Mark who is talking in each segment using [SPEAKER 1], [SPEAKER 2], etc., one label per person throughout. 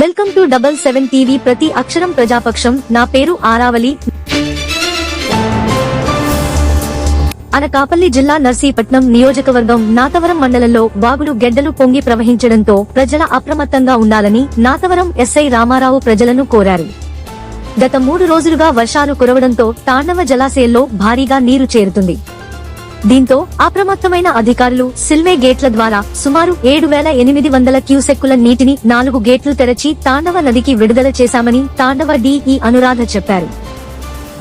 [SPEAKER 1] Welcome to double seven TV ప్రతి అక్షరం ప్రజాపక్షం. నా పేరు ఆరావలి అనకాపల్లి జిల్లా నర్సీపట్నం నియోజకవర్గం నాతవరం మండలంలో వాగులు గెడ్డలు పొంగి ప్రవహించడంతో ప్రజల అప్రమత్తంగా ఉండాలని నాతవరం ఎస్ఐ రామారావు ప్రజలను కోరారు. గత మూడు రోజులుగా వర్షాలు కురవడంతో తాండవ జలాశయంలో భారీగా నీరు చేరుతుంది. దీంతో అప్రమత్తమైన అధికారులు సిల్వే గేట్ల ద్వారా సుమారు ఏడు వేల ఎనిమిది వందల క్యూసెక్కుల నీటిని నాలుగు గేట్లు తెరచి తాండవ నదికి విడుదల చేశామని తాండవ డిఈ అనురాధ చెప్పారు.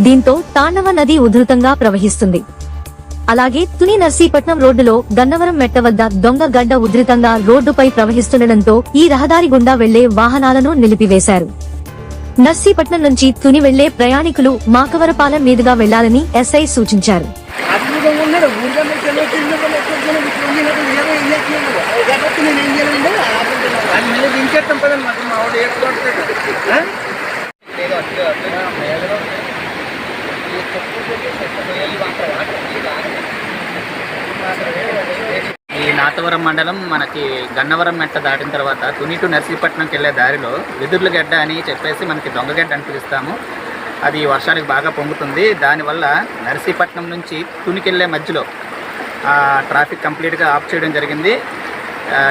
[SPEAKER 1] దీంతో తాండవ నది ఉధృతంగా ప్రవహిస్తుంది. అలాగే తుని నర్సీపట్నం రోడ్డులో గన్నవరం మెట్ట వద్ద దొంగ గడ్డ ఉధృతంగా రోడ్డుపై ప్రవహిస్తుండటంతో ఈ రహదారి గుండా వెళ్ళే వాహనాలను నిలిపివేశారు. నర్సీపట్నం నుంచి తుని వెళ్ళే ప్రయాణికులు మాకవరపాలెం మీదుగా వెళ్ళాలని ఎస్ఐ సూచించారు.
[SPEAKER 2] ఉన్నాడు ఊరిగా లేకపోతే నేను ఏం అది మళ్ళీ దించేస్తాం పదండి మాకు మా వాడు
[SPEAKER 3] ఈ నాతవరం మండలం మనకి గన్నవరం మెట్ట దాటిన తర్వాత తుని టు నర్సీపట్నంకి వెళ్ళే దారిలో వెదుర్ల గడ్డ అని చెప్పేసి మనకి దొంగగడ్డ అని పిలుస్తాము. అది వర్షానికి బాగా పొంగుతుంది. దానివల్ల నర్సీపట్నం నుంచి తునికెళ్ళే మధ్యలో ట్రాఫిక్ కంప్లీట్గా ఆఫ్ చేయడం జరిగింది.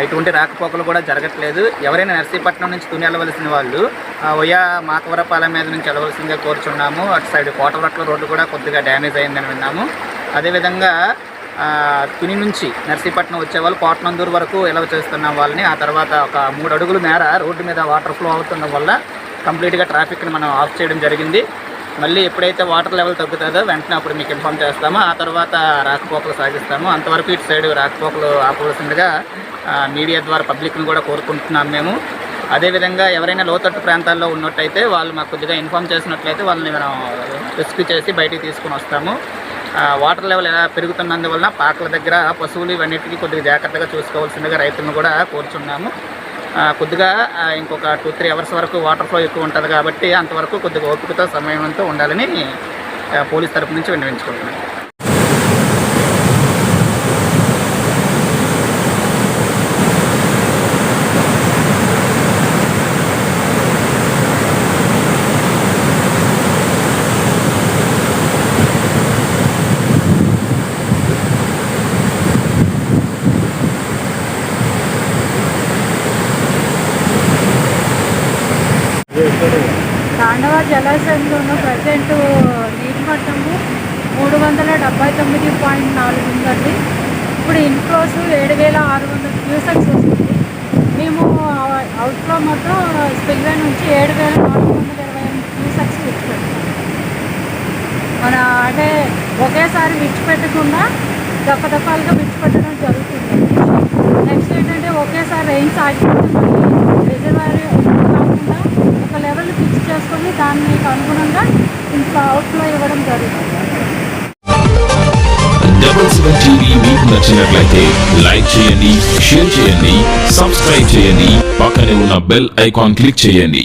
[SPEAKER 3] ఇటువంటి రాకపోకలు కూడా జరగట్లేదు. ఎవరైనా నర్సీపట్నం నుంచి తుని వెళ్ళవలసిన వాళ్ళు ఒయా మాకవరపాలెం మీద నుంచి వెళ్ళవలసిందిగా కోరుచున్నాము. అటు సైడ్ కోటలట్ల రోడ్డు కూడా కొద్దిగా డ్యామేజ్ అయిందని విన్నాము. అదేవిధంగా తుని నుంచి నర్సీపట్నం వచ్చేవాళ్ళు కోటనందూరు వరకు ఎలా చేస్తున్నాం వాళ్ళని ఆ తర్వాత ఒక మూడు అడుగుల మేర రోడ్డు మీద వాటర్ ఫ్లో అవుతుండడం వల్ల కంప్లీట్గా ట్రాఫిక్ని మనం ఆఫ్ చేయడం జరిగింది. మళ్ళీ ఎప్పుడైతే వాటర్ లెవెల్ తగ్గుతుందో వెంటనే అప్పుడు మీకు ఇన్ఫామ్ చేస్తాము. ఆ తర్వాత రాకపోకలు సాగిస్తాము. అంతవరకు ఇటు సైడ్ రాకపోకలు ఆపవలసిందిగా మీడియా ద్వారా పబ్లిక్ని కూడా కోరుకుంటున్నాం మేము. అదేవిధంగా ఎవరైనా లోతట్టు ప్రాంతాల్లో ఉన్నట్టయితే వాళ్ళు మాకు కొద్దిగా ఇన్ఫామ్ చేసినట్లయితే వాళ్ళని మనం రెస్క్యూ చేసి బయటికి తీసుకుని వస్తాము. వాటర్ లెవెల్ ఎలా పెరుగుతున్నందువలన పాకల దగ్గర పశువులు ఇవన్నిటికీ కొద్దిగా జాగ్రత్తగా చూసుకోవాల్సిందిగా రైతులను కూడా కోరుచున్నాము. కొద్దిగా ఇంకొక టూ త్రీ అవర్స్ వరకు వాటర్ ఫ్లో ఎక్కువ ఉంటుంది కాబట్టి అంతవరకు కొద్దిగా ఓపికతో సమయంతో ఉండాలని పోలీస్ తరపు నుంచి విన్నవించుకుంటున్నాను.
[SPEAKER 4] తాండవ జలాశయంలోనూ ప్రజెంట్ నీటి మట్టము మూడు వందల డెబ్బై తొమ్మిది పాయింట్ నాలుగు ఉందండి. ఇప్పుడు ఇన్ఫ్లోస్ ఏడు వేల ఆరు వందల క్యూసెక్స్ వస్తుంది. మేము అవుట్ఫ్లో మొత్తం స్పిల్వే నుంచి ఏడు వేల నాలుగు వందల ఇరవై ఎనిమిది క్యూసెక్స్ విడిచిపెట్టాం మన అంటే ఒకేసారి విడిచిపెట్టకుండా దప్పదప్పాలుగా విడిచిపెట్టడం జరుగుతుంది. నెక్స్ట్ ఏంటంటే ఒకేసారి రెయిన్స్ ఆగిపోతే దానికి అనుగుణంగా ఇంట్లో అవుట్లో ఇవ్వడం జరుగుతుంది.
[SPEAKER 5] డబల్ సెవెన్ టీవీ మీకు నచ్చినట్లయితే లైక్ చేయండి షేర్ చేయండి సబ్స్క్రైబ్ చేయండి పక్కనే ఉన్న బెల్ ఐకాన్ క్లిక్ చేయండి.